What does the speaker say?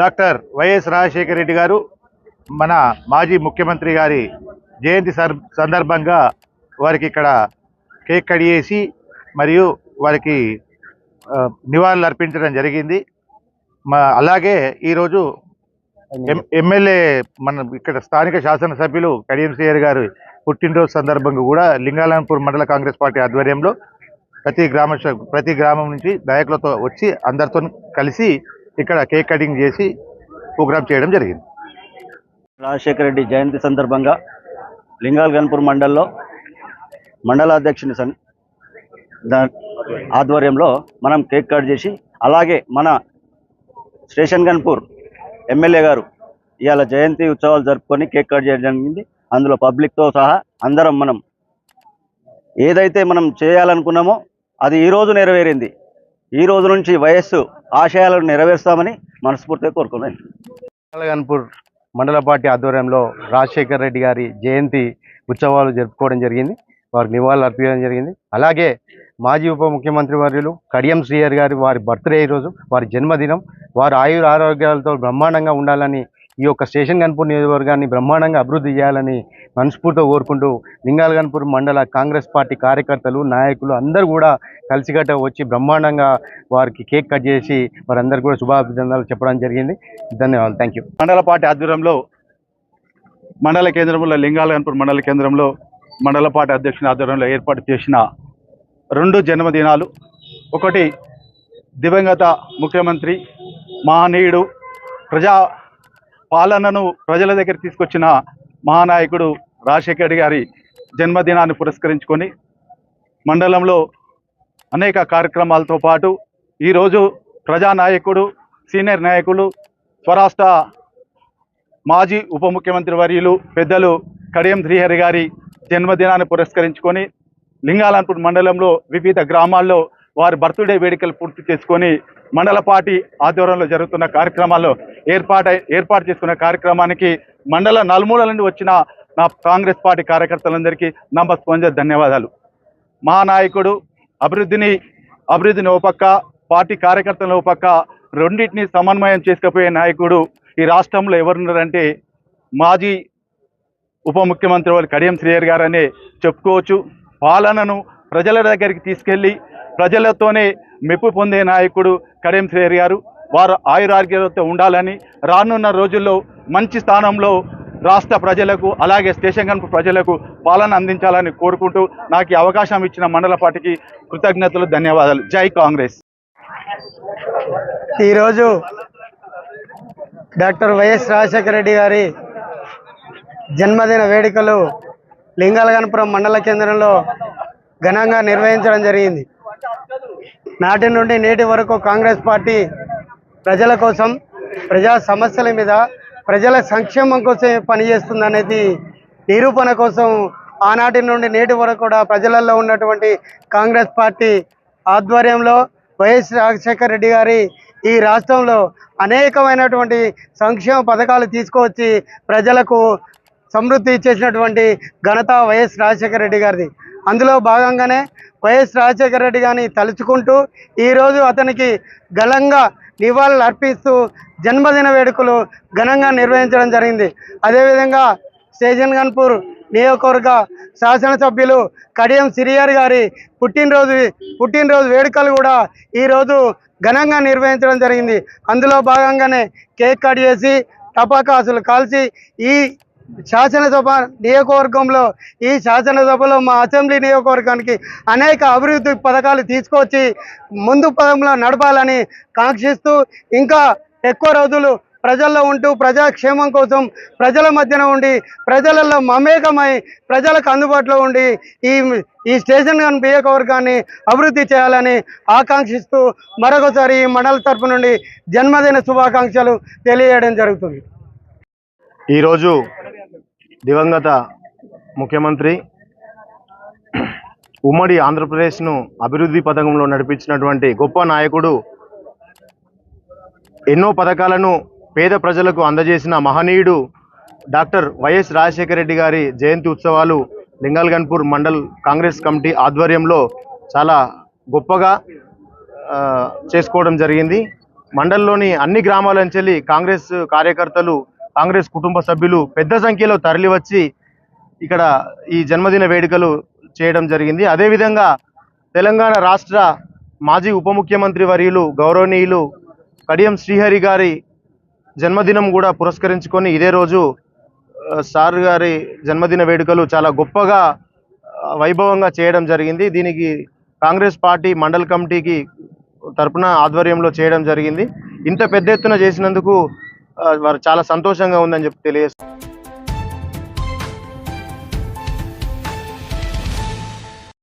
Doctor YS Rajasekhara Reddy గారు మన మాజీ ముఖ్యమంత్రి గారి జయంతి సందర్భంగా వారికి ఇక్కడ కేక్ కడిగేసి మరియు వారికి నివాళులు అర్పించడం జరిగింది. మా అలాగే ఈరోజు ఎం ఎమ్మెల్యే మన ఇక్కడ స్థానిక శాసనసభ్యులు కడియం శ్రీయర్ గారు పుట్టినరోజు సందర్భంగా కూడా లింగాలంపూర్ మండల కాంగ్రెస్ పార్టీ ఆధ్వర్యంలో ప్రతి గ్రామ ప్రతి గ్రామం నుంచి నాయకులతో వచ్చి అందరితో కలిసి ఇక్కడ కేక్ కటింగ్ చేసి ప్రోగ్రామ్ చేయడం జరిగింది. రాజశేఖర రెడ్డి జయంతి సందర్భంగా లింగాలగన్పూర్ మండల్లో మండలాధ్యక్షుని సన్ దా- ఆధ్వర్యంలో మనం కేక్ కట్ చేసి అలాగే మన స్టేషన్ గన్పూర్ ఎమ్మెల్యే గారు ఇవాళ జయంతి ఉత్సవాలు జరుపుకొని కేక్ కట్ చేయడం జరిగింది. అందులో పబ్లిక్తో సహా అందరం మనం ఏదైతే మనం చేయాలనుకున్నామో అది ఈ రోజు నెరవేరింది. ఈ రోజు నుంచి వయస్సు ఆశయాలను నెరవేరుస్తామని మనస్ఫూర్తిగా కోరుకున్నాను గన్పూర్ మండల పార్టీ ఆధ్వర్యంలో రాజశేఖర్ రెడ్డి గారి జయంతి ఉత్సవాలు జరుపుకోవడం జరిగింది. వారికి నివాళులు అర్పించడం జరిగింది. అలాగే మాజీ ఉప ముఖ్యమంత్రి వర్యులు కడియం శ్రీయర్ గారి వారి బర్త్డే ఈరోజు వారి జన్మదినం వారు ఆయుర ఆరోగ్యాలతో బ్రహ్మాండంగా ఉండాలని ఈ యొక్క స్టేషన్ గన్పూర్ నియోజకవర్గాన్ని బ్రహ్మాండంగా అభివృద్ధి చేయాలని మనస్ఫూర్తిగా కోరుకుంటూ లింగాల్ గన్పూర్ మండల కాంగ్రెస్ పార్టీ కార్యకర్తలు నాయకులు అందరూ కూడా కలిసికట్ట వచ్చి బ్రహ్మాండంగా వారికి కేక్ కట్ చేసి వారందరూ కూడా శుభాభినందనలు చెప్పడం జరిగింది. ధన్యవాదాలు. థ్యాంక్ యూ మండల పార్టీ ఆధ్వర్యంలో మండల కేంద్రంలో లింగాలగన్పూర్ మండల కేంద్రంలో మండల పార్టీ అధ్యక్షుని ఆధ్వర్యంలో ఏర్పాటు చేసిన రెండు జన్మదినాలు. ఒకటి దివంగత ముఖ్యమంత్రి మహనీయుడు ప్రజా పాలనను ప్రజల దగ్గర తీసుకొచ్చిన మహానాయకుడు రాజశేఖర్ గారి జన్మదినాన్ని పురస్కరించుకొని మండలంలో అనేక కార్యక్రమాలతో పాటు ఈరోజు ప్రజానాయకుడు సీనియర్ నాయకులు స్వరాష్ట్ర మాజీ ఉప ముఖ్యమంత్రి వర్యులు పెద్దలు కడియం శ్రీహరి గారి జన్మదినాన్ని పురస్కరించుకొని లింగాలన్పూర్ మండలంలో వివిధ గ్రామాల్లో వారి బర్త్డే వేడుకలు పూర్తి చేసుకొని మండల పార్టీ ఆధ్వర్యంలో జరుగుతున్న కార్యక్రమాల్లో ఏర్పాటు ఏర్పాటు చేసుకున్న కార్యక్రమానికి మండల నలుమూలల నుండి వచ్చిన నా కాంగ్రెస్ పార్టీ కార్యకర్తలందరికీ నమస్పంజ ధన్యవాదాలు. మా నాయకుడు అభివృద్ధిని అభివృద్ధిని ఓ పక్క పార్టీ కార్యకర్తలను ఓ పక్క రెండింటిని సమన్వయం చేసుకుపోయే నాయకుడు ఈ రాష్ట్రంలో ఎవరున్నారంటే మాజీ ఉప ముఖ్యమంత్రి వారు కడియం శ్రీయర్ గారనే చెప్పుకోవచ్చు. పాలనను ప్రజల దగ్గరికి తీసుకెళ్ళి ప్రజలతోనే మెప్పు పొందే నాయకుడు కడియం శ్రీయర్ గారు. వారు ఆయురారోగ్యంతో ఉండాలని రానున్న రోజుల్లో మంచి స్థానంలో రాష్ట్ర ప్రజలకు అలాగే స్టేషన్ గన్పు ప్రజలకు పాలన అందించాలని కోరుకుంటూ నాకు ఈ అవకాశం ఇచ్చిన మండల పార్టీకి కృతజ్ఞతలు ధన్యవాదాలు. జై కాంగ్రెస్. ఈరోజు డాక్టర్ వైఎస్ రాజశేఖర రెడ్డి గారి జన్మదిన వేడుకలు లింగాలగనపురం మండల కేంద్రంలో ఘనంగా నిర్వహించడం జరిగింది. నాటి నుండి నేటి వరకు కాంగ్రెస్ పార్టీ ప్రజల కోసం ప్రజా సమస్యల మీద ప్రజల సంక్షేమం కోసం పనిచేస్తుందనేది నిరూపణ కోసం ఆనాటి నుండి నేటి వరకు కూడా ప్రజలలో ఉన్నటువంటి కాంగ్రెస్ పార్టీ ఆధ్వర్యంలో వైఎస్ రాజశేఖర రెడ్డి గారి ఈ రాష్ట్రంలో అనేకమైనటువంటి సంక్షేమ పథకాలు తీసుకువచ్చి ప్రజలకు సమృద్ధి ఇచ్చేసినటువంటి ఘనత వైఎస్ రాజశేఖర రెడ్డి గారిది. అందులో భాగంగానే వైఎస్ రాజశేఖర రెడ్డి గారిని తలుచుకుంటూ ఈరోజు అతనికి ఘనంగా నివాళులు అర్పిస్తూ జన్మదిన వేడుకలు ఘనంగా నిర్వహించడం జరిగింది. అదేవిధంగా స్టేషన్ గన్పూర్ నియోజకవర్గ శాసనసభ్యులు కడియం సిరియార్ గారి పుట్టినరోజు పుట్టినరోజు వేడుకలు కూడా ఈరోజు ఘనంగా నిర్వహించడం జరిగింది. అందులో భాగంగానే కేక్ కట్ చేసి టపాకాసులు కాల్చి ఈ శాసనసభ నియోజకవర్గంలో ఈ శాసనసభలో మా అసెంబ్లీ నియోజకవర్గానికి అనేక అభివృద్ధి పథకాలు తీసుకొచ్చి ముందు పదంలో నడపాలని కాంక్షిస్తూ ఇంకా ఎక్కువ రోజులు ప్రజల్లో ఉంటూ ప్రజాక్షేమం కోసం ప్రజల మధ్యన ఉండి ప్రజలలో మమేకమై ప్రజలకు అందుబాటులో ఉండి ఈ ఈ స్టేషన్ గన్ నియోజకవర్గాన్ని అభివృద్ధి చేయాలని ఆకాంక్షిస్తూ మరొకసారి ఈ మండల తరపు నుండి జన్మదిన శుభాకాంక్షలు తెలియజేయడం జరుగుతుంది. ఈరోజు దివంగత ముఖ్యమంత్రి ఉమ్మడి ఆంధ్రప్రదేశ్ను అభివృద్ధి పథకంలో నడిపించినటువంటి గొప్ప నాయకుడు ఎన్నో పథకాలను పేద ప్రజలకు అందజేసిన మహనీయుడు డాక్టర్ వైఎస్ రాజశేఖర రెడ్డి గారి జయంతి ఉత్సవాలు లింగల్గన్పూర్ మండల్ కాంగ్రెస్ కమిటీ ఆధ్వర్యంలో చాలా గొప్పగా చేసుకోవడం జరిగింది. మండల్లోని అన్ని గ్రామాల నుంచి కాంగ్రెస్ కార్యకర్తలు కాంగ్రెస్ కుటుంబ సభ్యులు పెద్ద సంఖ్యలో తరలివచ్చి ఇక్కడ ఈ జన్మదిన వేడుకలు చేయడం జరిగింది. అదేవిధంగా తెలంగాణ రాష్ట్ర మాజీ ఉప ముఖ్యమంత్రి వర్యులు గౌరవనీయులు కడియం శ్రీహరి గారి జన్మదినం కూడా పురస్కరించుకొని ఇదే రోజు సార్ గారి జన్మదిన వేడుకలు చాలా గొప్పగా వైభవంగా చేయడం జరిగింది. దీనికి కాంగ్రెస్ పార్టీ మండల కమిటీకి తరపున ఆధ్వర్యంలో చేయడం జరిగింది. ఇంత పెద్ద ఎత్తున చేసినందుకు వారు చాలా సంతోషంగా ఉందని చెప్పి తెలియజేస్తారు